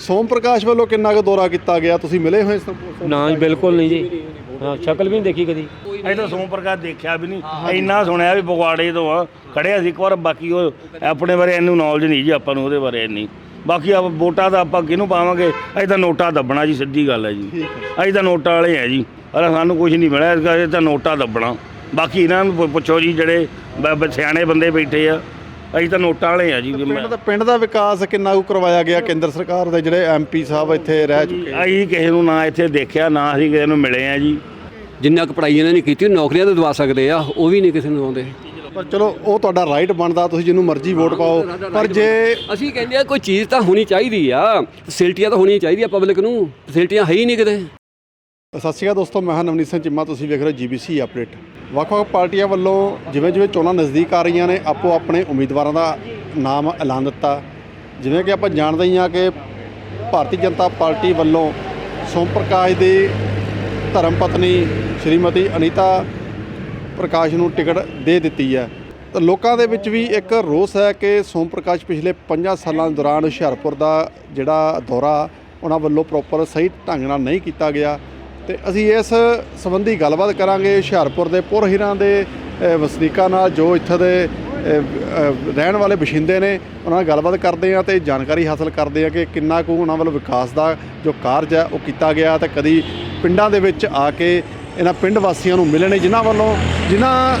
ਸੋਮ ਪ੍ਰਕਾਸ਼ ਵੱਲੋਂ ਕਿੰਨਾ ਕੁ ਦੌਰਾ ਕੀਤਾ ਗਿਆ? ਤੁਸੀਂ ਮਿਲੇ ਹੋਏ ਨਾ ਜੀ ਬਿਲਕੁਲ ਨਹੀਂ ਜੀ। ਹਾਂ ਸ਼ਕਲ ਵੀ ਨਹੀਂ ਦੇਖੀ ਕਦੀ। ਅਸੀਂ ਤਾਂ ਸੋਮ ਪ੍ਰਕਾਸ਼ ਦੇਖਿਆ ਵੀ ਨਹੀਂ। ਇੰਨਾ ਸੁਣਿਆ ਵੀ ਫਗਵਾੜੇ ਤੋਂ ਆ। ਖੜਿਆ ਸੀ ਇੱਕ ਵਾਰ ਬਾਕੀ ਉਹ ਆਪਣੇ ਬਾਰੇ ਇਹਨੂੰ ਨੌਲੇਜ ਨਹੀਂ ਜੀ ਆਪਾਂ ਨੂੰ ਉਹਦੇ ਬਾਰੇ ਇੰਨੀ। ਬਾਕੀ ਆ ਵੋਟਾਂ ਦਾ ਆਪਾਂ ਕਿਹਨੂੰ ਪਾਵਾਂਗੇ? ਅਸੀਂ ਤਾਂ ਨੋਟਾ ਦੱਬਣਾ ਜੀ ਸਿੱਧੀ ਗੱਲ ਹੈ ਜੀ। ਅਸੀਂ ਤਾਂ ਨੋਟਾਂ ਵਾਲੇ ਆ ਜੀ। ਅਰੇ ਸਾਨੂੰ ਕੁਝ ਨਹੀਂ ਮਿਲਿਆ ਇਸ ਕਰਕੇ ਤਾਂ ਨੋਟਾ ਦੱਬਣਾ। ਬਾਕੀ ਇਹਨਾਂ ਨੂੰ ਪੁ- ਪੁੱਛੋ ਜੀ ਜਿਹੜੇ ਬ- ਬ- ਸਿਆਣੇ ਬੰਦੇ ਬੈਠੇ ਆ ਅਸੀਂ ਤਾਂ ਨੋਟਾਂ ਵਾਲੇ ਆ ਜੀ ਵੀ ਮੈਂ- ਪਿੰਡ ਦਾ ਪਿੰਡ ਦਾ ਵਿਕਾਸ ਕਿੰਨਾ ਕੁ ਕਰਵਾਇਆ ਗਿਆ? ਕੇਂਦਰ ਸਰਕਾਰ ਦੇ ਜਿਹੜੇ ਐਮਪੀ ਸਾਹਿਬ ਇੱਥੇ ਰਹਿ ਚੁੱਕੇ ਅਸੀਂ ਕਿਸੇ ਨੂੰ ਨਾ ਇੱਥੇ ਦੇਖਿਆ ਨਾ ਅਸੀਂ ਕਿਸੇ ਨੂੰ ਮਿਲੇ ਆ ਜੀ। ਜਿੰਨਾ ਕੁ ਪੜ੍ਹਾਈ ਇਹਨਾਂ ਨੇ ਕੀਤੀ ਨੌਕਰੀਆਂ ਤਾਂ ਦਵਾ ਸਕਦੇ ਆ ਉਹ ਵੀ ਨਹੀਂ ਕਿਸੇ ਨੂੰ ਆਉਂਦੇ ਪਰ ਚਲੋ ਉਹ ਤੁਹਾਡਾ ਰਾਈਟ ਬਣਦਾ ਤੁਸੀਂ ਜਿਹਨੂੰ ਮਰਜ਼ੀ ਵੋਟ ਪਾਓ। ਪਰ ਜੇ ਅਸੀਂ ਕਹਿੰਦੇ ਆ ਕੋਈ ਚੀਜ਼ ਤਾਂ ਹੋਣੀ ਚਾਹੀਦੀ ਆ ਫੈਸਿਲਿਟੀਆਂ ਤਾਂ ਹੋਣੀਆਂ ਚਾਹੀਦੀਆਂ ਪਬਲਿਕ ਨੂੰ ਫੈਸਿਲਿਟੀਆਂ ਹੈ ਹੀ ਨਹੀਂ ਕਿਤੇ। ਸਤਿ ਸ਼੍ਰੀ ਅਕਾਲ ਦੋਸਤੋ, ਮੈਂ ਹਾਂ ਨਵਨੀਤ ਸਿੰਘ ਚਿੰਮਾ, ਤੁਸੀਂ ਵੇਖ ਰਹੇ ਹੋ ਜੀਬੀਸੀ ਅਪਡੇਟ। ਵੱਖ-ਵੱਖ ਪਾਰਟੀਆਂ ਵੱਲੋਂ ਜਿਵੇਂ ਜਿਵੇਂ ਚੋਣਾਂ ਨਜ਼ਦੀਕ ਆ ਰਹੀਆਂ ਨੇ, ਆਪੋ ਆਪਣੇ ਉਮੀਦਵਾਰਾਂ ਦਾ ਨਾਮ ਐਲਾਨ ਦਿੱਤਾ। ਜਿਵੇਂ ਕਿ ਆਪਾਂ ਜਾਣਦੇ ਹੀ ਹਾਂ ਕਿ ਭਾਰਤੀ ਜਨਤਾ ਪਾਰਟੀ ਵੱਲੋਂ ਸੋਮ ਪ੍ਰਕਾਸ਼ ਦੀ ਧਰਮ ਪਤਨੀ ਸ਼੍ਰੀਮਤੀ ਅਨੀਤਾ ਪ੍ਰਕਾਸ਼ ਨੂੰ ਟਿਕਟ ਦੇ ਦਿੱਤੀ ਹੈ। ਤਾਂ ਲੋਕਾਂ ਦੇ ਵਿੱਚ ਵੀ ਇੱਕ ਰੋਸ ਹੈ ਕਿ ਸੋਮ ਪ੍ਰਕਾਸ਼ ਪਿਛਲੇ 5 ਸਾਲਾਂ ਦੌਰਾਨ ਹੁਸ਼ਿਆਰਪੁਰ ਦਾ ਜਿਹੜਾ ਦੌਰਾ, ਉਹਨਾਂ ਵੱਲੋਂ ਪ੍ਰੋਪਰ ਸਹੀ ਢੰਗ ਨਾਲ ਨਹੀਂ ਕੀਤਾ ਗਿਆ। ਤੇ ਅਸੀਂ ਇਸ ਸੰਬੰਧੀ ਗੱਲਬਾਤ ਕਰਾਂਗੇ ਹੁਸ਼ਿਆਰਪੁਰ ਦੇ ਪੁਰ ਹੀਰਾਂ ਦੇ ਵਸਨੀਕਾਂ ਨਾਲ ਜੋ ਇੱਥੇ ਦੇ ਰਹਿਣ ਵਾਲੇ ਵਸਿੰਦੇ ਨੇ, ਉਹਨਾਂ ਨਾਲ ਗੱਲਬਾਤ ਕਰਦੇ ਆ ਤੇ ਜਾਣਕਾਰੀ ਹਾਸਲ ਕਰਦੇ ਆ ਕਿ ਕਿੰਨਾ ਕੁ ਉਹਨਾਂ ਵੱਲੋਂ ਵਿਕਾਸ ਦਾ ਜੋ ਕਾਰਜ ਹੈ ਉਹ ਕੀਤਾ ਗਿਆ ਤੇ ਕਦੀ ਪਿੰਡਾਂ ਦੇ ਵਿੱਚ ਆ ਕੇ ਇਹਨਾਂ ਪਿੰਡ ਵਾਸੀਆਂ ਨੂੰ ਮਿਲਣੇ ਜਿਨ੍ਹਾਂ ਵੱਲੋਂ, ਜਿਨ੍ਹਾਂ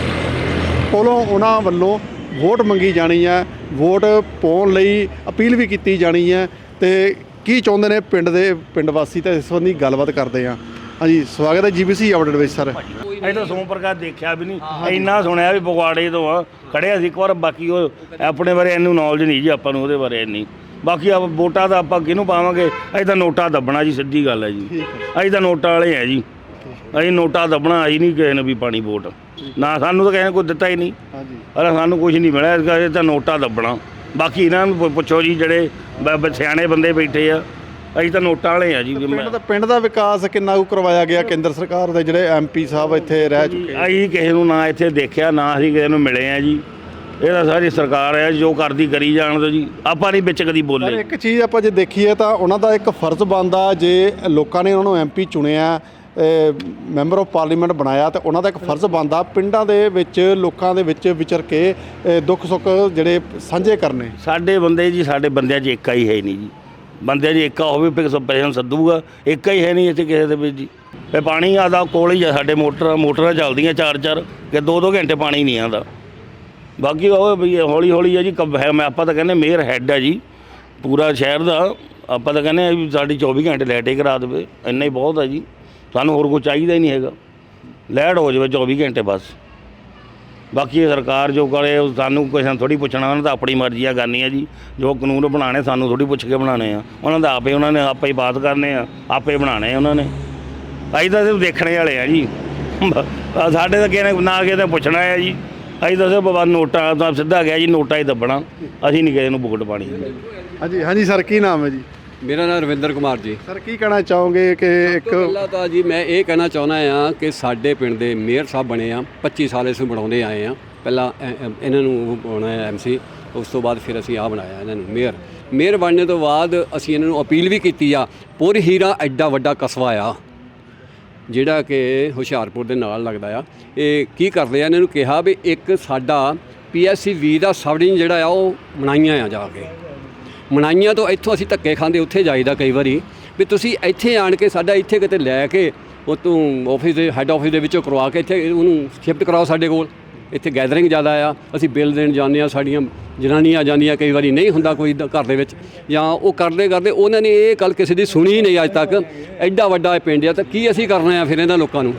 ਕੋਲੋਂ ਉਹਨਾਂ ਵੱਲੋਂ ਵੋਟ ਮੰਗੀ ਜਾਣੀ ਹੈ, ਵੋਟ ਪਾਉਣ ਲਈ ਅਪੀਲ ਵੀ ਕੀਤੀ ਜਾਣੀ ਹੈ ਤੇ ਕੀ ਚਾਹੁੰਦੇ ਨੇ ਪਿੰਡ ਦੇ, ਪਿੰਡ ਵਾਸੀ ਤਾਂ ਇਸ ਸੰਬੰਧੀ ਗੱਲਬਾਤ ਕਰਦੇ ਆ ਹਾਂਜੀ ਸਵਾਗਤ ਹੈ ਜੀਬੀਸੀ ਅਪਡੇਟ ਵਿੱਚ ਸਰ। ਅਸੀਂ ਤਾਂ ਸੋਮ ਪ੍ਰਕਾਸ਼ ਦੇਖਿਆ ਵੀ ਨਹੀਂ ਇੰਨਾ ਸੁਣਿਆ ਵੀ ਫਗਵਾੜੇ ਤੋਂ ਆ ਖੜਿਆ ਸੀ ਇੱਕ ਵਾਰ ਬਾਕੀ ਉਹ ਆਪਣੇ ਬਾਰੇ ਇਹਨੂੰ ਨੌਲੇਜ ਨਹੀਂ ਜੀ ਆਪਾਂ ਨੂੰ ਉਹਦੇ ਬਾਰੇ ਇੰਨੀ। ਬਾਕੀ ਆ ਵੋਟਾਂ ਦਾ ਆਪਾਂ ਕਿਹਨੂੰ ਪਾਵਾਂਗੇ? ਅਸੀਂ ਤਾਂ ਨੋਟਾ ਦੱਬਣਾ ਜੀ ਸਿੱਧੀ ਗੱਲ ਹੈ ਜੀ। ਅਸੀਂ ਤਾਂ ਨੋਟਾਂ ਵਾਲੇ ਆ ਜੀ। ਅਸੀਂ ਨੋਟਾ ਦੱਬਣਾ ਅਸੀਂ ਨਹੀਂ ਕਿਸੇ ਨੂੰ ਵੀ ਪਾਣੀ ਵੋਟ। ਨਾ ਸਾਨੂੰ ਤਾਂ ਕਿਸੇ ਨੇ ਕੋਈ ਦਿੱਤਾ ਹੀ ਨਹੀਂ। ਹਾਂਜੀ। ਅਰੇ ਸਾਨੂੰ ਕੁਝ ਨਹੀਂ ਮਿਲਿਆ ਇਸ ਕਰਕੇ ਤਾਂ ਨੋਟਾ ਦੱਬਣਾ। ਬਾਕੀ ਇਹਨਾਂ ਨੂੰ ਪੁੱਛੋ ਜੀ ਜਿਹੜੇ ਸਿਆਣੇ ਬੰਦੇ ਬੈਠੇ ਆ ਅਸੀਂ ਤਾਂ ਨੋਟਾਂ ਵਾਲੇ ਆ ਜੀ ਵੀ ਮੈਂ- ਪਿੰਡ ਦਾ ਪਿੰਡ ਦਾ ਵਿਕਾਸ ਕਿੰਨਾ ਕੁ ਕਰਵਾਇਆ ਗਿਆ? ਕੇਂਦਰ ਸਰਕਾਰ ਦੇ ਜਿਹੜੇ ਐਮਪੀ ਸਾਹਿਬ ਇੱਥੇ ਰਹਿ ਚੁੱਕੇ ਅਸੀਂ ਕਿਸੇ ਨੂੰ ਨਾ ਇੱਥੇ ਦੇਖਿਆ ਨਾ ਅਸੀਂ ਕਿਸੇ ਨੂੰ ਮਿਲੇ ਆ ਜੀ। ਇਹ ਤਾਂ ਸਾਰੀ ਸਰਕਾਰ ਹੈ ਜੋ ਕਰਦੀ ਕਰੀ ਜਾਣ ਦੋ ਜੀ। ਆਪਾਂ ਨਹੀਂ ਵਿੱਚ ਕਦੀ ਪਰ ਬੋਲੇ ਇੱਕ ਚੀਜ਼ ਆਪਾਂ ਜੇ ਦੇਖੀਏ ਤਾਂ ਉਹਨਾਂ ਦਾ ਇੱਕ ਫਰਜ਼ ਬਣਦਾ ਜੇ ਲੋਕਾਂ ਨੇ ਉਹਨਾਂ ਨੂੰ ਐਮਪੀ ਚੁਣਿਆ ਮੈਂਬਰ ਆਫ ਪਾਰਲੀਮੈਂਟ ਬਣਾਇਆ ਤੇ ਉਹਨਾਂ ਦਾ ਇੱਕ ਫਰਜ਼ ਬਣਦਾ ਪਿੰਡਾਂ ਦੇ ਵਿੱਚ ਲੋਕਾਂ ਦੇ ਵਿੱਚ ਵਿਚਰ ਕੇ ਅ, ਦੁੱਖ ਸੁੱਖ ਜਿਹੜੇ ਸਾਂਝੇ ਕਰਨੇ। ਸਾਡੇ ਬੰਦੇ ਜੀ ਸਾਡੇ ਬੰਦਿਆਂ 'ਚ ਏਕਾ ਹੀ ਹੈ ਨਹੀਂ ਜੀ। ਬੰਦਿਆਂ 'ਚ ਏਕਾ ਹੋਵੇ, ਫਿਰ ਸਭ ਸੱਦੂਗਾ। ਏਕਾ ਹੀ ਹੈ ਨਹੀਂ ਇੱਥੇ ਕਿਸੇ ਦੇ ਵਿੱਚ ਜੀ। ਇਹ ਪਾਣੀ ਆਦਾ, ਕੋਲ ਹੀ ਆ ਸਾਡੇ ਮੋਟਰ, ਮੋਟਰਾਂ ਚੱਲਦੀਆਂ ਚਾਰ ਚਾਰ, ਕਿ ਦੋ ਦੋ ਘੰਟੇ ਪਾਣੀ ਨਹੀਂ ਆਉਂਦਾ। ਬਾਕੀ ਉਹ ਵੀ ਹੌਲੀ ਹੌਲੀ ਆ ਜੀ, ਕਬ ਹੈ, ਮੈਂ ਆਪਾਂ ਤਾਂ ਕਹਿੰਦੇ ਮੇਅਰ ਹੈੱਡ ਆ ਜੀ, ਪੂਰਾ ਸ਼ਹਿਰ ਦਾ। ਆਪਾਂ ਤਾਂ ਕਹਿੰਦੇ ਆ ਵੀ ਸਾਡੀ 24 ਘੰਟੇ ਲਾਈਟ ਹੀ ਕਰਾ ਦੇਵੇ, ਇੰਨਾ ਹੀ ਬਹੁਤ ਆ ਜੀ। ਸਾਨੂੰ ਹੋਰ ਕੁਝ ਚਾਹੀਦਾ ਹੀ ਨਹੀਂ ਹੈਗਾ। ਲਾਈਟ ਹੋ ਜਾਵੇ 24 ਘੰਟੇ ਬਸ। ਬਾਕੀ ਇਹ ਸਰਕਾਰ ਜੋ ਕਰੇ, ਉਹ ਸਾਨੂੰ ਕਿਸੇ ਨੂੰ ਥੋੜੀ ਪੁੱਛਣਾ, ਉਹਨਾਂ ਦਾ ਆਪਣੀ ਮਰਜ਼ੀ ਆ ਕਰਨੀ ਆ ਜੀ। ਜੋ ਕਾਨੂੰਨ ਬਣਾਣੇ ਸਾਨੂੰ ਥੋੜੀ ਪੁੱਛ ਕੇ ਬਣਾਣੇ ਆ। ਉਹਨਾਂ ਦਾ ਆਪੇ, ਉਹਨਾਂ ਨੇ ਆਪੇ ਹੀ ਬਾਤ ਕਰਨੇ ਆ, ਆਪੇ ਬਣਾਣੇ ਆ ਉਹਨਾਂ ਨੇ। ਅਸੀਂ ਤਾਂ ਸਿਰਫ ਦੇਖਣੇ ਵਾਲੇ ਆ ਜੀ। ਸਾਡੇ ਤਾਂ ਕਿਸੇ ਨੇ ਨਾ ਕਿਸੇ ਨੇ ਪੁੱਛਣਾ ਆ ਜੀ। ਅਸੀਂ ਤਾਂ ਸਿਰਫ ਬਸ ਨੋਟਾਂ ਤਾਂ ਸਿੱਧਾ ਗਿਆ ਜੀ, ਨੋਟਾਂ ਹੀ ਦੱਬਣਾ। ਅਸੀਂ ਨਹੀਂ ਕਿਸੇ ਨੂੰ ਵੋਟ ਪਾਣੀ ਹਾਂਜੀ ਹਾਂਜੀ ਸਰ, ਕੀ ਨਾਮ ਹੈ ਜੀ? ਮੇਰਾ ਨਾਮ ਰਵਿੰਦਰ ਕੁਮਾਰ ਜੀ। ਸਰ ਕੀ ਕਹਿਣਾ ਚਾਹੋਗੇ ਕਿ ਇੱਕ ਪਹਿਲਾਂ ਤਾਂ ਜੀ ਮੈਂ ਇਹ ਕਹਿਣਾ ਚਾਹੁੰਦਾ ਆ ਕਿ ਸਾਡੇ ਪਿੰਡ ਦੇ ਮੇਅਰ ਸਾਹਿਬ ਬਣੇ ਆ 25 ਸਾਲ ਇਸ ਨੂੰ ਬਣਾਉਂਦੇ ਆਏ ਆ। ਪਹਿਲਾਂ ਇਹਨਾਂ ਨੂੰ ਬਣਾਇਆ ਐਮਸੀ ਉਸ ਤੋਂ ਬਾਅਦ ਫਿਰ ਅਸੀਂ ਆ ਬਣਾਇਆ ਇਹਨਾਂ ਨੂੰ ਮੇਅਰ। ਮੇਅਰ ਬਣਨੇ ਤੋਂ ਬਾਅਦ ਅਸੀਂ ਇਹਨਾਂ ਨੂੰ ਅਪੀਲ ਵੀ ਕੀਤੀ ਆ ਪੁਰ ਹੀਰਾ ਐਡਾ ਵੱਡਾ ਕਸਬਾ ਆ ਜਿਹੜਾ ਕਿ ਹੁਸ਼ਿਆਰਪੁਰ ਦੇ ਨਾਲ ਲੱਗਦਾ ਆ। ਇਹ ਕੀ ਕਰਦੇ ਆ ਇਹਨਾਂ ਨੂੰ ਕਿਹਾ ਵੀ ਇੱਕ ਸਾਡਾ ਪੀਐਸਸੀ ਵੀ ਦਾ ਸਬਡਿੰਗ ਜਿਹੜਾ ਆ ਉਹ ਮਨਾਈਆਂ ਆ ਜਾ ਕੇ। ਮਨਾਈਆਂ ਤੋਂ ਇੱਥੋਂ ਅਸੀਂ ਧੱਕੇ ਖਾਂਦੇ ਉੱਥੇ ਜਾਈਦਾ ਕਈ ਵਾਰੀ। ਵੀ ਤੁਸੀਂ ਇੱਥੇ ਆਣ ਕੇ ਸਾਡਾ ਇੱਥੇ ਕਿਤੇ ਲੈ ਕੇ ਉਹ ਤੋਂ ਆਫਿਸ ਦੇ ਹੈੱਡ ਆਫਿਸ ਦੇ ਵਿੱਚੋਂ ਕਰਵਾ ਕੇ ਇੱਥੇ ਉਹਨੂੰ ਸ਼ਿਫਟ ਕਰਾਓ ਸਾਡੇ ਕੋਲ। ਇੱਥੇ ਗੈਦਰਿੰਗ ਜ਼ਿਆਦਾ ਆ ਅਸੀਂ ਬਿੱਲ ਦੇਣ ਜਾਂਦੇ ਆ ਸਾਡੀਆਂ ਜਨਾਨੀਆਂ ਆ ਜਾਂਦੀਆਂ ਕਈ ਵਾਰੀ ਨਹੀਂ ਹੁੰਦਾ ਕੋਈ ਘਰ ਦੇ ਵਿੱਚ। ਜਾਂ ਉਹ ਕਰਦੇ ਕਰਦੇ ਉਹਨਾਂ ਨੇ ਇਹ ਗੱਲ ਕਿਸੇ ਦੀ ਸੁਣੀ ਹੀ ਨਹੀਂ ਅੱਜ ਤੱਕ। ਐਡਾ ਵੱਡਾ ਇਹ ਪਿੰਡ ਆ ਤਾਂ ਕੀ ਅਸੀਂ ਕਰਨਾ ਆ ਫਿਰ ਇਹਨਾਂ ਲੋਕਾਂ ਨੂੰ?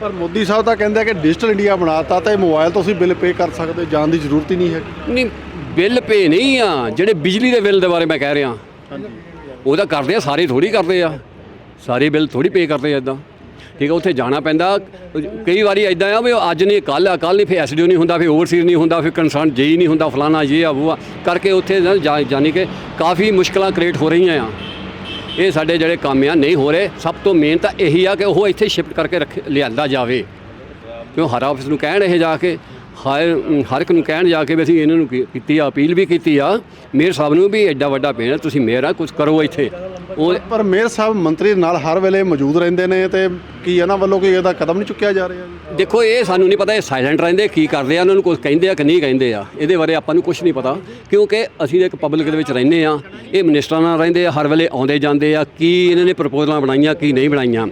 ਪਰ ਮੋਦੀ ਸਾਹਿਬ ਤਾਂ ਕਹਿੰਦੇ ਆ ਕਿ ਡਿਜੀਟਲ ਇੰਡੀਆ ਬਣਾਤਾ ਤੇ ਮੋਬਾਈਲ ਤੋਂ ਤੁਸੀਂ ਬਿੱਲ ਪੇ ਕਰ ਸਕਦੇ ਜਾਣ ਦੀ ਜ਼ਰੂਰਤ ਹੀ ਨਹੀਂ ਹੈ। ਨਹੀਂ ਬਿੱਲ ਪੇ ਨਹੀਂ ਆ, ਜਿਹੜੇ ਬਿਜਲੀ ਦੇ ਬਿੱਲ ਦੇ ਬਾਰੇ ਮੈਂ ਕਹਿ ਰਿਹਾ। ਉਹਦਾ ਕਰਦੇ ਆ, ਸਾਰੇ ਥੋੜੀ ਕਰਦੇ ਆ। ਸਾਰੇ ਬਿੱਲ ਥੋੜੀ ਪੇ ਕਰਦੇ ਆ ਇਦਾਂ ਠੀਕ ਆ, ਉੱਥੇ ਜਾਣਾ ਪੈਂਦਾ। ਕਈ ਵਾਰੀ ਇਦਾਂ ਆ ਵੀ ਉਹ ਅੱਜ ਨਹੀਂ ਕੱਲ ਆ ਕੱਲ ਨਹੀਂ, ਫਿਰ ਐਸਡੀਓ ਨਹੀਂ ਹੁੰਦਾ, ਫਿਰ ਓਵਰਸੀਜ਼ ਨਹੀਂ ਹੁੰਦਾ, ਫਿਰ ਕੰਸਰਨ ਜੇਈ ਨਹੀਂ ਹੁੰਦਾ ਫਲਾਣਾ ਇਹ ਆ ਉਹ ਆ। ਕਰਕੇ ਉੱਥੇ ਨਾ ਜਾ- ਜਾਣੀ ਕਿ ਕਾਫੀ ਮੁਸ਼ਕਲਾਂ ਕ੍ਰੀਏਟ ਹੋ ਰਹੀਆਂ ਆ। ਇਹ ਸਾਡੇ ਜਿਹੜੇ ਕੰਮ ਆ, ਨਹੀਂ ਹੋ ਰਹੇ। ਸਭ ਤੋਂ ਮੇਨ ਤਾਂ ਇਹੀ ਆ ਕਿ ਉਹ ਇੱਥੇ ਸ਼ਿਫਟ ਕਰਕੇ ਰੱਖ, ਲਿਆਂਦਾ ਜਾਵੇ। ਕਿਉਂ, ਹਰ ਆਫਿਸ ਨੂੰ ਕਹਿਣ ਇਹ ਜਾ ਕੇ ਹਰ ਹਰ ਇੱਕ ਨੂੰ ਕਹਿਣ ਜਾ ਕੇ ਵੀ ਅਸੀਂ ਇਹਨਾਂ ਨੂੰ ਕੀ- ਕੀਤੀ ਆ ਅਪੀਲ ਵੀ ਕੀਤੀ ਆ। ਮੇਅਰ ਸਾਹਿਬ ਨੂੰ ਵੀ ਐਡਾ ਵੱਡਾ ਪਿੰਡ ਤੁਸੀਂ ਮੇਅਰ ਆ ਕੁਝ ਕਰੋ ਇੱਥੇ। ਉਹ ਪਰ ਮੇਅਰ ਸਾਹਿਬ ਮੰਤਰੀ ਨਾਲ ਹਰ ਵੇਲੇ ਮੌਜੂਦ ਰਹਿੰਦੇ ਨੇ ਤੇ ਕੀ ਇਹਨਾਂ ਵੱਲੋਂ ਕੋਈ ਇਹਦਾ ਕਦਮ ਨਹੀਂ ਚੁੱਕਿਆ ਜਾ ਰਿਹਾ ਜੀ? ਦੇਖੋ ਇਹ ਸਾਨੂੰ ਨਹੀਂ ਪਤਾ ਇਹ ਸਾਇਲੈਂਟ ਰਹਿੰਦੇ ਕੀ ਕਰਦੇ ਆ ਉਹਨਾਂ ਨੂੰ ਕੁਝ ਕਹਿੰਦੇ ਆ ਕਿ ਨਹੀਂ ਕਹਿੰਦੇ ਆ। ਇਹਦੇ ਬਾਰੇ ਆਪਾਂ ਨੂੰ ਕੁਝ ਨਹੀਂ ਪਤਾ ਕਿਉਂਕਿ ਅਸੀਂ ਇੱਕ ਪਬਲਿਕ ਦੇ ਵਿੱਚ ਰਹਿੰਦੇ ਆ। ਇਹ ਮਿਨਿਸਟਰਾਂ ਨਾਲ ਰਹਿੰਦੇ ਆ ਹਰ ਵੇਲੇ ਆਉਂਦੇ ਜਾਂਦੇ ਆ ਕੀ ਇਹਨਾਂ ਨੇ ਪ੍ਰਪੋਜ਼ਲਾਂ ਬਣਾਈਆਂ ਕੀ ਨਹੀਂ ਬਣਾਈਆਂ।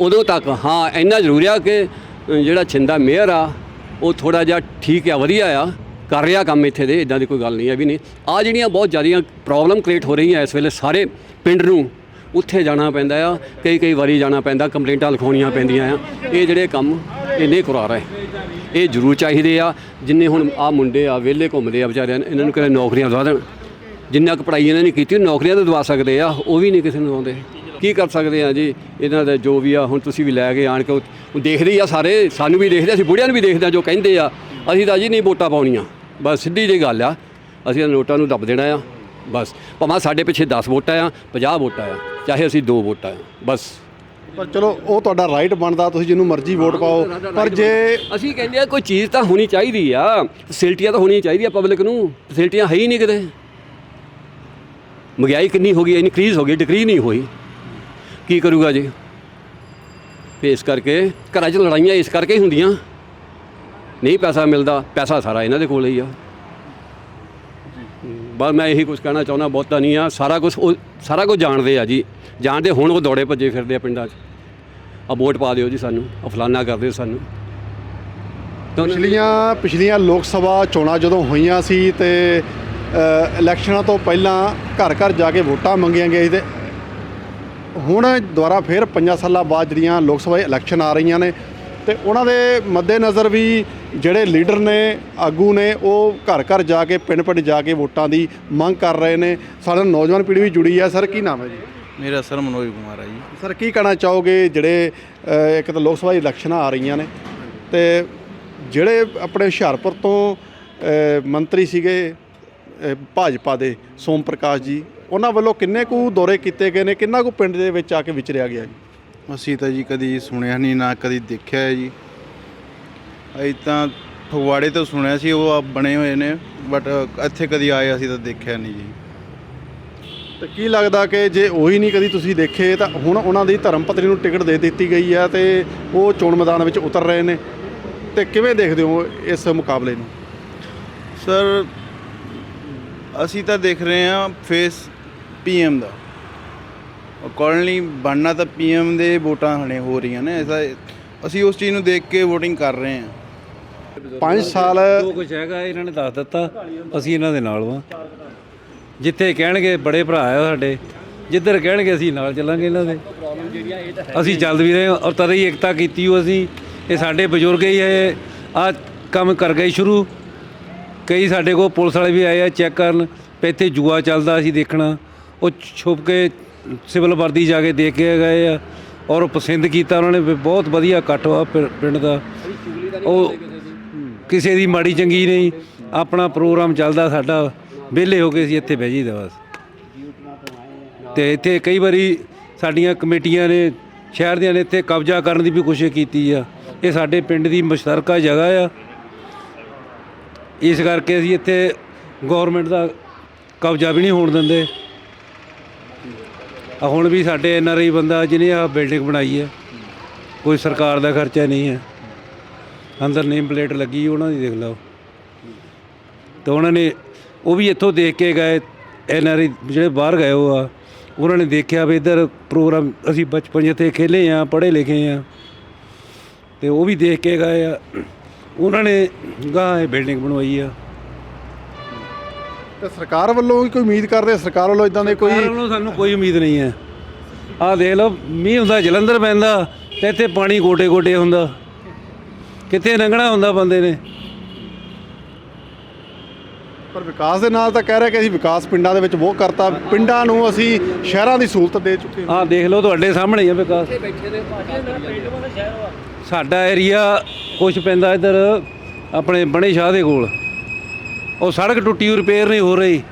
ਉਦੋਂ ਤੱਕ ਹਾਂ ਇੰਨਾ ਜ਼ਰੂਰੀ ਆ ਕਿ ਅ, ਜਿਹੜਾ ਛਿੰਦਾ ਮੇਅਰ ਆ ਉਹ ਥੋੜਾ ਜਿਹਾ ਠੀਕ ਆ, ਵਧੀਆ ਆ, ਕਰ ਰਿਹਾ ਕੰਮ ਇੱਥੇ ਦੇ ਇਦਾਂ ਦੀ ਕੋਈ ਗੱਲ ਨਹੀਂ ਹੈ ਵੀ ਨਹੀਂ। ਆ ਜਿਹੜੀਆਂ ਬਹੁਤ ਜ਼ਿਆਦੀਆਂ ਪ੍ਰੋਬਲਮ ਕ੍ਰੀਏਟ ਹੋ ਰਹੀਆਂ ਇਸ ਵੇਲੇ ਸਾਰੇ ਪਿੰਡ ਨੂੰ, ਉੱਥੇ ਜਾਣਾ ਪੈਂਦਾ ਆ, ਕਈ ਕਈ ਵਾਰੀ ਜਾਣਾ ਪੈਂਦਾ, ਕੰਪਲੇਂਟਾਂ ਲਿਖਾਉਣੀਆਂ ਪੈਂਦੀਆਂ ਆ। ਇਹ ਜਿਹੜੇ ਕੰਮ ਇਹ ਨਹੀਂ ਕਰਾ ਰਹੇ ਇਹ ਜ਼ਰੂਰ ਚਾਹੀਦੇ ਆ, ਜਿੰਨੇ ਹੁਣ ਆ ਮੁੰਡੇ ਆ, ਵਿਹਲੇ ਘੁੰਮਦੇ ਆ ਵਿਚਾਰਿਆਂ ਨੂੰ, ਇਹਨਾਂ ਨੂੰ ਕਿਹੜੇ ਨੌਕਰੀਆਂ ਦਵਾ ਦੇਣ। ਜਿੰਨਾ ਕੁ ਪੜ੍ਹਾਈ ਇਹਨਾਂ ਨੇ ਕੀਤੀ ਨੌਕਰੀਆਂ ਤਾਂ ਦਵਾ ਸਕਦੇ ਆ, ਉਹ ਵੀ ਨਹੀਂ ਕਿਸੇ ਨੂੰ ਦਵਾਉਂਦੇ। ਕੀ ਕਰ ਸਕਦੇ ਆ ਜੀ? ਇਹਨਾਂ ਦਾ ਜੋ ਵੀ ਆ ਹੁਣ ਤੁਸੀਂ ਵੀ ਲੈ ਕੇ ਆਣ ਕੇ ਉਹ ਦੇਖਦੇ ਆ ਸਾਰੇ ਸਾਨੂੰ ਵੀ ਦੇਖਦੇ ਅਸੀਂ ਬੁੜਿਆਂ ਨੂੰ ਵੀ ਦੇਖਦੇ ਆ ਜੋ ਕਹਿੰਦੇ ਆ। ਅਸੀਂ ਤਾਂ ਜੀ ਨਹੀਂ ਵੋਟਾਂ ਪਾਉਣੀਆਂ। ਬਸ ਸਿੱਧੀ ਜਿਹੀ ਗੱਲ ਆ ਅਸੀਂ ਨੋਟਾਂ ਨੂੰ ਦੱਬ ਦੇਣਾ ਆ। ਬਸ ਭਾਵੇਂ ਸਾਡੇ ਪਿੱਛੇ 10 ਵੋਟਾਂ ਆ 50 ਵੋਟਾਂ ਆ ਚਾਹੇ ਅਸੀਂ 2 ਵੋਟਾਂ ਆ। ਬਸ। ਪਰ ਚਲੋ ਉਹ ਤੁਹਾਡਾ ਰਾਈਟ ਬਣਦਾ ਤੁਸੀਂ ਜਿਹਨੂੰ ਮਰਜ਼ੀ ਵੋਟ ਪਾਓ। ਪਰ ਜੇ ਅਸੀਂ ਕਹਿੰਦੇ ਆ ਕੋਈ ਚੀਜ਼ ਤਾਂ ਹੋਣੀ ਚਾਹੀਦੀ ਆ। ਫੈਸਿਲਿਟੀਆਂ ਤਾਂ ਹੋਣੀਆਂ ਚਾਹੀਦੀਆਂ ਪਬਲਿਕ ਨੂੰ। ਫੈਸਿਲਿਟੀਆਂ ਹੈ ਹੀ ਨਹੀਂ ਕਿਤੇ। ਮਹਿੰਗਾਈ ਕਿੰਨੀ ਹੋ ਗਈ ਇਨਕਰੀਜ਼ ਹੋ ਗਈ ਡਿਕਰੀਜ਼ ਨਹੀਂ ਹੋਈ। ਕੀ ਕਰੂਗਾ ਜੀ? ਤੇ ਇਸ ਕਰਕੇ ਘਰਾਂ 'ਚ ਲੜਾਈਆਂ ਇਸ ਕਰਕੇ ਹੀ ਹੁੰਦੀਆਂ। ਨਹੀਂ ਪੈਸਾ ਮਿਲਦਾ, ਪੈਸਾ ਸਾਰਾ ਇਹਨਾਂ ਦੇ ਕੋਲ ਹੀ ਆ। ਬਸ ਮੈਂ ਇਹੀ ਕੁਝ ਕਹਿਣਾ ਚਾਹੁੰਦਾ, ਬਹੁਤਾ ਨਹੀਂ ਆ। ਸਾਰਾ ਕੁਝ ਉਹ, ਸਾਰਾ ਕੁਝ ਜਾਣਦੇ ਆ ਜੀ। ਜਾਣਦੇ ਹੁਣ ਉਹ ਦੌੜੇ ਭੱਜੇ ਫਿਰਦੇ ਆ ਪਿੰਡਾਂ 'ਚ। ਆ ਵੋਟ ਪਾ ਦਿਓ ਜੀ ਸਾਨੂੰ ਆ ਫਲਾਨਾ ਕਰ ਦਿਓ ਸਾਨੂੰ। ਪਿਛਲੀਆਂ ਪਿਛਲੀਆਂ ਲੋਕ ਸਭਾ ਚੋਣਾਂ ਜਦੋਂ ਹੋਈਆਂ ਸੀ ਤੇ ਇਲੈਕਸ਼ਨਾਂ ਤੋਂ ਪਹਿਲਾਂ ਘਰ ਘਰ ਜਾ ਕੇ ਵੋਟਾਂ ਮੰਗੀਆਂ ਗਈਆਂ ਸੀ ਤੇ ਹੁਣ ਦੁਬਾਰਾ ਫਿਰ 5 ਸਾਲਾਂ ਬਾਅਦ ਜਿਹੜੀਆਂ ਲੋਕ ਸਭਾ ਇਲੈਕਸ਼ਨ ਆ ਰਹੀਆਂ ਨੇ ਤੇ ਉਹਨਾਂ ਦੇ ਮੱਦੇਨਜ਼ਰ ਵੀ ਜਿਹੜੇ ਲੀਡਰ ਨੇ ਆਗੂ ਨੇ ਉਹ ਘਰ ਘਰ ਜਾ ਕੇ ਪਿੰਡ ਪਿੰਡ ਜਾ ਕੇ ਵੋਟਾਂ ਦੀ ਮੰਗ ਕਰ ਰਹੇ ਨੇ। ਸਾਡੇ ਨੌਜਵਾਨ ਪੀੜ੍ਹੀ ਵੀ ਜੁੜੀ ਹੈ। ਸਰ ਕੀ ਨਾਮ ਹੈ ਜੀ? ਮੇਰਾ ਸਰ ਮਨੋਜ ਕੁਮਾਰ ਆ ਜੀ। ਸਰ ਕੀ ਕਹਿਣਾ ਚਾਹੋਗੇ ਜਿਹੜੇ ਇੱਕ ਤਾਂ ਲੋਕ ਸਭਾ ਇਲੈਕਸ਼ਨਾਂ ਆ ਰਹੀਆਂ ਨੇ ਤੇ ਜਿਹੜੇ ਆਪਣੇ ਹੁਸ਼ਿਆਰਪੁਰ ਤੋਂ ਮੰਤਰੀ ਸੀਗੇ ਭਾਜਪਾ ਦੇ ਸੋਮ ਪ੍ਰਕਾਸ਼ ਜੀ ਉਹਨਾਂ ਵੱਲੋਂ ਕਿੰਨੇ ਕੁ ਦੌਰੇ ਕੀਤੇ ਗਏ ਨੇ? ਕਿੰਨਾ ਕੁ ਪਿੰਡ ਦੇ ਵਿੱਚ ਆ ਕੇ ਵਿਚਰਿਆ ਗਿਆ ਜੀ? ਅਸੀਂ ਤਾਂ ਜੀ ਕਦੀ ਸੁਣਿਆ ਨਹੀਂ ਨਾ ਕਦੀ ਦੇਖਿਆ ਹੈ ਜੀ। ਅਸੀਂ ਤਾਂ ਫਗਵਾੜੇ ਤੋਂ ਸੁਣਿਆ ਸੀ ਉਹ ਬਣੇ ਹੋਏ ਨੇ ਬਟ ਇੱਥੇ ਕਦੀ ਆਏ ਅਸੀਂ ਤਾਂ ਦੇਖਿਆ ਨਹੀਂ ਜੀ। ਤੇ ਕੀ ਲੱਗਦਾ ਕਿ ਜੇ ਉਹੀ ਨਹੀਂ ਕਦੀ ਤੁਸੀਂ ਦੇਖੇ ਤਾਂ ਹੁਣ ਉਹਨਾਂ ਦੀ ਧਰਮ ਪਤਨੀ ਨੂੰ ਟਿਕਟ ਦੇ ਦਿੱਤੀ ਗਈ ਹੈ ਤੇ ਉਹ ਚੋਣ ਮੈਦਾਨ ਵਿੱਚ ਉਤਰ ਰਹੇ ਨੇ। ਤੇ ਕਿਵੇਂ ਦੇਖਦੇ ਹੋ ਇਸ ਮੁਕਾਬਲੇ ਨੂੰ? ਸਰ ਅਸੀਂ ਤਾਂ ਦੇਖ ਰਹੇ ਹਾਂ ਫੇਸ ਪੀਐਮ ਦਾ। ਅਕੋਰਡਿੰਗਲੀ ਬਣਨਾ ਤਾਂ ਪੀਐਮ ਦੇ ਵੋਟਾਂ ਹਣੇ ਹੋ ਰਹੀਆਂ ਨੇ ਐਸਾ ਅਸੀਂ ਉਸ ਚੀਜ਼ ਨੂੰ ਦੇਖ ਕੇ VOTING ਕਰ ਰਹੇ ਹਾਂ। 5 ਸਾਲ ਜੋ ਕੁਝ ਹੈਗਾ ਇਹਨਾਂ ਨੇ ਦੱਸ ਦਿੱਤਾ ਅਸੀਂ ਇਹਨਾਂ ਦੇ ਨਾਲ ਵਾਂ। ਜਿੱਥੇ ਕਹਿਣਗੇ ਬੜੇ ਭਰਾ ਆ ਸਾਡੇ। ਜਿੱਧਰ ਕਹਿਣਗੇ ਅਸੀਂ ਨਾਲ ਚੱਲਾਂਗੇ ਇਹਨਾਂ ਦੇ। ਅਸੀਂ ਚੱਲ ਵੀ ਰਹੇ ਹਾਂ ਔਰ ਤਦ ਹੀ ਇਕਤਾ ਕੀਤੀ ਉਹ ਅਸੀਂ। ਇਹ ਸਾਡੇ ਬਜ਼ੁਰਗ ਹੀ ਇਹ ਆ ਕੰਮ ਕਰ ਗਏ ਸ਼ੁਰੂ। ਕਈ ਸਾਡੇ ਕੋਲ ਪੁਲਿਸ ਵਾਲੇ ਵੀ ਆਏ ਆ ਚੈੱਕ ਕਰਨ। ਵੀ ਇੱਥੇ ਜੂਆ ਚੱਲਦਾ ਅਸੀਂ ਦੇਖਣਾ। ਉਹ ਛੁਪ ਕੇ ਸਿਵਲ ਵਰਦੀ ਜਾ ਕੇ ਦੇਖ ਕੇ ਗਏ ਆ ਔਰ ਪਸੰਦ ਕੀਤਾ ਉਹਨਾਂ ਨੇ ਵੀ ਬਹੁਤ ਵਧੀਆ ਇਕੱਠ ਆ ਪਿੰ- ਪਿੰਡ ਦਾ। ਉਹ ਕਿਸੇ ਦੀ? ਮਾੜੀ ਚੰਗੀ ਨਹੀਂ। ਆਪਣਾ ਪ੍ਰੋਗਰਾਮ ਚੱਲਦਾ ਸਾਡਾ ਵਿਹਲੇ ਹੋ ਕੇ ਅਸੀਂ ਇੱਥੇ ਬਹਿ ਜੀਦਾ ਬਸ। ਤੇ ਇੱਥੇ ਕਈ ਵਾਰੀ ਸਾਡੀਆਂ ਕਮੇਟੀਆਂ ਨੇ ਸ਼ਹਿਰ ਦੀਆਂ ਨੇ ਇੱਥੇ ਕਬਜ਼ਾ ਕਰਨ ਦੀ ਵੀ ਕੋਸ਼ਿਸ਼ ਕੀਤੀ ਆ। ਇਹ ਸਾਡੇ ਪਿੰਡ ਦੀ ਮੁਸ਼ਤਰਕਾ ਜਗ੍ਹਾ ਆ। ਇਸ ਕਰਕੇ ਅਸੀਂ ਇੱਥੇ ਗਵਰਨਮੈਂਟ ਦਾ ਕਬਜ਼ਾ ਵੀ ਨਹੀਂ ਹੋਣ ਦਿੰਦੇ। ਆ ਹੁਣ ਵੀ ਸਾਡੇ ਐਨ ਆਰ ਆਈ ਬੰਦਾ ਜਿਹਨੇ ਆ ਬਿਲਡਿੰਗ ਬਣਾਈ ਹੈ ਕੋਈ ਸਰਕਾਰ ਦਾ ਖਰਚਾ ਨਹੀਂ ਹੈ ਅੰਦਰ ਨੇਮ ਪਲੇਟ ਲੱਗੀ ਉਹਨਾਂ ਦੀ ਦੇਖ ਲਓ। ਤਾਂ ਉਹਨਾਂ ਨੇ ਉਹ ਵੀ ਇੱਥੋਂ ਦੇਖ ਕੇ ਗਏ, ਐਨ ਆਰ ਆਈ ਜਿਹੜੇ ਬਾਹਰ ਗਏ ਉਹ ਆ, ਉਹਨਾਂ ਨੇ ਦੇਖਿਆ ਵੀ ਇੱਧਰ ਪ੍ਰੋਗਰਾਮ ਅਸੀਂ ਬਚਪਨ ਜਿੱਥੇ ਖੇਲੇ ਆ, ਪੜ੍ਹੇ ਲਿਖੇ ਆ। ਤੇ ਉਹ ਵੀ ਦੇਖ ਕੇ ਗਏ ਆ। ਉਹਨਾਂ ਨੇ ਗਾਂ ਇਹ ਬਿਲਡਿੰਗ ਬਣਵਾਈ ਆ। ਤੇ ਸਰਕਾਰ ਵੱਲੋਂ ਵੀ ਕੋਈ ਉਮੀਦ ਕਰਦੇ ਸਰਕਾਰ ਵੱਲੋਂ ਇਦਾਂ ਦੇ ਕੋਈ ਸਰਕਾਰ ਵੱਲੋਂ ਸਾਨੂੰ ਕੋਈ ਉਮੀਦ ਨਹੀਂ ਹੈ। ਆਹ ਦੇਖ ਲਓ ਮੀਂਹ ਹੁੰਦਾ ਜਲੰਧਰ ਪੈਂਦਾ ਤੇ ਇੱਥੇ ਪਾਣੀ ਗੋਟੇ ਗੋਟੇ ਹੁੰਦਾ। ਕਿੱਥੇ ਲੰਘਣਾ ਹੁੰਦਾ ਬੰਦੇ ਨੇ? ਪਰ ਵਿਕਾਸ ਦੇ ਨਾਲ ਤਾਂ ਕਹਿ ਰਿਹਾ ਕਿ ਅਸੀਂ ਵਿਕਾਸ ਪਿੰਡਾਂ ਦੇ ਵਿੱਚ ਬਹੁਤ ਕਰਤਾ। ਪਿੰਡਾਂ ਨੂੰ ਅਸੀਂ ਸ਼ਹਿਰਾਂ ਦੀ ਸਹੂਲਤ ਦੇ ਚੁੱਕੇ ਹਾਂ। ਆਹ ਦੇਖ ਲਓ ਤੁਹਾਡੇ ਸਾਹਮਣੇ ਹੀ ਆ ਵਿਕਾਸ। ਸਾਡਾ ਏਰੀਆ ਕੁਛ ਪੈਂਦਾ ਇੱਧਰ ਆਪਣੇ ਬਣੇ ਸ਼ਾਹ ਦੇ ਕੋਲ। ਉਹ ਸੜਕ ਟੁੱਟੀ ਹੋਈ ਰਿਪੇਅਰ ਨਹੀਂ ਹੋ ਰਹੀ।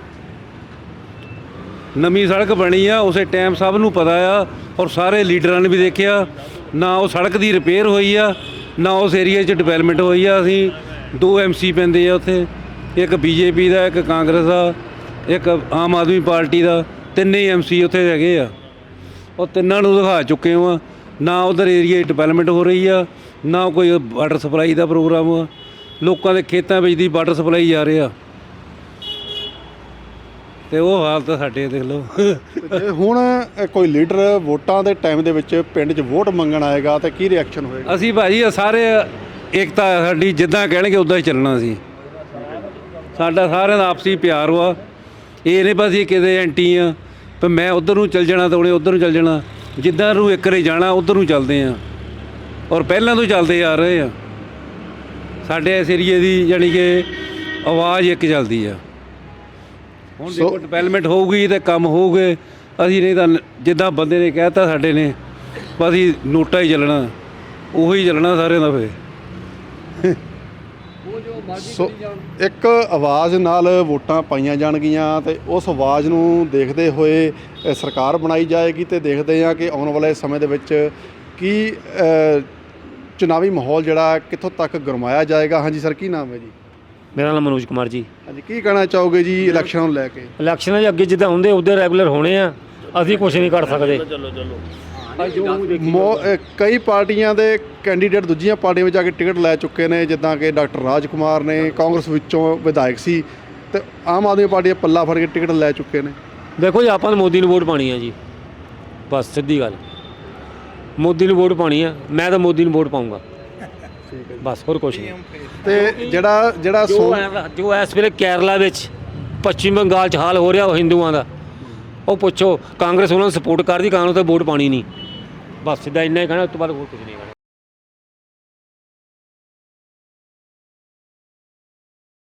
ਨਵੀਂ ਸੜਕ ਬਣੀ ਆ, ਉਸੇ ਟਾਈਮ ਸਭ ਨੂੰ ਪਤਾ ਆ ਔਰ ਸਾਰੇ ਲੀਡਰਾਂ ਨੇ ਵੀ ਦੇਖਿਆ, ਨਾ ਉਹ ਸੜਕ ਦੀ ਰਿਪੇਅਰ ਹੋਈ ਆ, ਨਾ ਉਸ ਏਰੀਆ 'ਚ ਡਿਵੈਲਪਮੈਂਟ ਹੋਈ ਆ। ਅਸੀਂ ਦੋ ਐਮਸੀ ਪੈਂਦੇ ਆ ਉੱਥੇ, ਇੱਕ ਬੀਜੇਪੀ ਦਾ, ਇੱਕ ਕਾਂਗਰਸ ਦਾ, ਇੱਕ ਆਮ ਆਦਮੀ ਪਾਰਟੀ ਦਾ, ਤਿੰਨੇ ਐਮਸੀ ਉੱਥੇ ਹੈਗੇ ਆ। ਉਹ ਤਿੰਨਾਂ ਨੂੰ ਦਿਖਾ ਚੁੱਕੇ ਹਾਂ, ਨਾ ਉਧਰ ਏਰੀਆ ਡਿਵੈਲਪਮੈਂਟ ਹੋ ਰਹੀ ਆ, ਨਾ ਕੋਈ ਵਾਟਰ ਸਪਲਾਈ ਦਾ ਪ੍ਰੋਗਰਾਮ ਆ। ਲੋਕਾਂ ਦੇ ਖੇਤਾਂ ਵਿੱਚ ਦੀ ਵਾਟਰ ਸਪਲਾਈ ਜਾ ਰਿਹਾ। ਤੇ ਉਹ ਹਾਲ ਤਾਂ ਸਾਡੇ ਦੇਖ ਲਓ। ਜੇ ਹੁਣ ਕੋਈ ਲੀਡਰ ਵੋਟਾਂ ਦੇ ਟਾਈਮ ਦੇ ਵਿੱਚ ਪਿੰਡ 'ਚ ਵੋਟ ਮੰਗਣ ਆਏਗਾ ਤੇ ਕੀ ਰਿਐਕਸ਼ਨ ਹੋਏਗਾ? ਅਸੀਂ ਭਾਜੀ ਸਾਰੇ ਏਕਤਾ ਸਾਡੀ ਜਿੱਦਾਂ ਕਹਿਣਗੇ ਉਦਾਂ ਹੀ ਚੱਲਣਾ ਸੀ ਸਾਡਾ ਸਾਰਿਆਂ ਦਾ ਆਪਸੀ ਪਿਆਰ ਵਾ। ਇਹ ਨਹੀਂ ਬਸ ਇਹ ਕਿਤੇ ਐਂਟੀ ਆ ਪਰ ਮੈਂ ਉਧਰ ਨੂੰ ਚੱਲ ਜਾਣਾ ਤਾਂ ਉਹਨੇ ਉਧਰ ਨੂੰ ਚੱਲ ਜਾਣਾ। ਜਿੱਦਾਂ ਨੂੰ ਇੱਕ ਰੇ ਜਾਣਾ ਉਧਰ ਨੂੰ ਚੱਲਦੇ ਆ। ਔਰ ਪਹਿਲਾਂ ਤੋਂ ਚੱਲਦੇ ਆ ਰਹੇ ਆ। ਸਾਡੇ ਇਸ ਏਰੀਏ ਦੀ ਯਾਨੀ ਕਿ ਆਵਾਜ਼ ਇੱਕ ਚੱਲਦੀ ਆ। ਹੁਣ ਦੇਖੋ ਡਿਵੈਲਪਮੈਂਟ ਹੋਊਗੀ ਤੇ ਕੰਮ ਹੋਊਗੇ। ਅਸੀਂ ਨਹੀਂ ਤਾਂ ਜਿੱਦਾਂ ਬੰਦੇ ਨੇ ਕਹਿਤਾ ਸਾਡੇ ਨੇ ਬਸ ਅਸੀਂ ਨੋਟਾ ਹੀ ਚੱਲਣਾ ਉਹੀ ਚੱਲਣਾ ਸਾਰਿਆਂ ਦਾ ਫੇ ਸੋ ਇੱਕ ਆਵਾਜ਼ ਨਾਲ ਵੋਟਾਂ ਪਾਈਆਂ ਜਾਣਗੀਆਂ ਤੇ ਉਸ ਆਵਾਜ਼ ਨੂੰ ਦੇਖਦੇ ਹੋਏ ਸਰਕਾਰ ਬਣਾਈ ਜਾਏਗੀ ਤੇ ਦੇਖਦੇ ਹਾਂ ਕਿ ਆਉਣ ਵਾਲੇ ਸਮੇਂ ਦੇ ਵਿੱਚ ਕੀ ਚੁਣਾਵੀ ਮਾਹੌਲ ਜਿਹੜਾ ਕਿੱਥੋਂ ਤੱਕ ਗਰਮਾਇਆ ਜਾਏਗਾ? ਹਾਂਜੀ ਸਰ ਕੀ ਨਾਮ ਹੈ ਜੀ? ਮੇਰਾ ਨਾਮ ਮਨੋਜ ਕੁਮਾਰ ਜੀ। ਹਾਂਜੀ ਕੀ ਕਹਿਣਾ ਚਾਹੋਗੇ ਜੀ ਇਲੈਕਸ਼ਨ ਨੂੰ ਲੈ ਕੇ? ਇਲੈਕਸ਼ਨਾਂ ਦੇ ਅੱਗੇ ਜਿੱਦਾਂ ਹੁੰਦੇ ਉਹਦੇ ਰੈਗੂਲਰ ਹੋਣੇ ਆ। ਅਸੀਂ ਕੁਝ ਨਹੀਂ ਕਰ ਸਕਦੇ। ਮੋ- ਅ, ਕਈ ਪਾਰਟੀਆਂ ਦੇ ਕੈਂਡੀਡੇਟ ਦੂਜੀਆਂ ਪਾਰਟੀਆਂ ਵਿੱਚ ਜਾ ਕੇ ਟਿਕਟ ਲੈ ਚੁੱਕੇ ਨੇ ਜਿੱਦਾਂ ਕਿ ਡਾਕਟਰ ਰਾਜ ਕੁਮਾਰ ਨੇ ਕਾਂਗਰਸ ਵਿੱਚੋਂ ਵਿਧਾਇਕ ਸੀ ਤੇ ਆਮ ਆਦਮੀ ਪਾਰਟੀ ਦਾ ਪੱਲਾ ਫੜ ਕੇ ਟਿਕਟ ਲੈ ਚੁੱਕੇ ਨੇ। ਦੇਖੋ ਜੀ ਆਪਾਂ ਨੂੰ ਮੋਦੀ ਨੂੰ ਵੋਟ ਪਾਣੀ ਆ ਜੀ। ਬਸ ਸਿੱਧੀ ਗੱਲ। ਮੋਦੀ ਨੂੰ ਵੋਟ ਪਾਣੀ ਆ ਮੈਂ ਤਾਂ ਮੋਦੀ ਨੂੰ ਵੋਟ ਪਾਉਂਗਾ ਬਸ ਹੋਰ ਕੁਝ ਨਹੀਂ। ਤੇ ਜਿਹੜਾ ਜਿਹੜਾ ਜੋ ਸੋ ਐ- ਜੋ ਇਸ ਵੇਲੇ ਕੇਰਲਾ ਵਿੱਚ ਪੱਛਮੀ ਬੰਗਾਲ 'ਚ ਹਾਲ ਹੋ ਰਿਹਾ ਉਹ ਹਿੰਦੂਆਂ ਦਾ ਉਹ ਪੁੱਛੋ ਕਾਂਗਰਸ ਉਹਨਾਂ ਨੂੰ ਸਪੋਰਟ ਕਰਦੀ ਕਾਂਗਰਸ ਤੇ ਵੋਟ ਪਾਣੀ ਨਹੀਂ। ਬਸ ਸਿੱਧਾ ਇੰਨਾ ਹੀ ਕਹਿਣਾ ਉਸ ਤੋਂ ਬਾਅਦ ਹੋਰ ਕੁਝ ਨਹੀਂ ਕਹਿਣਾ।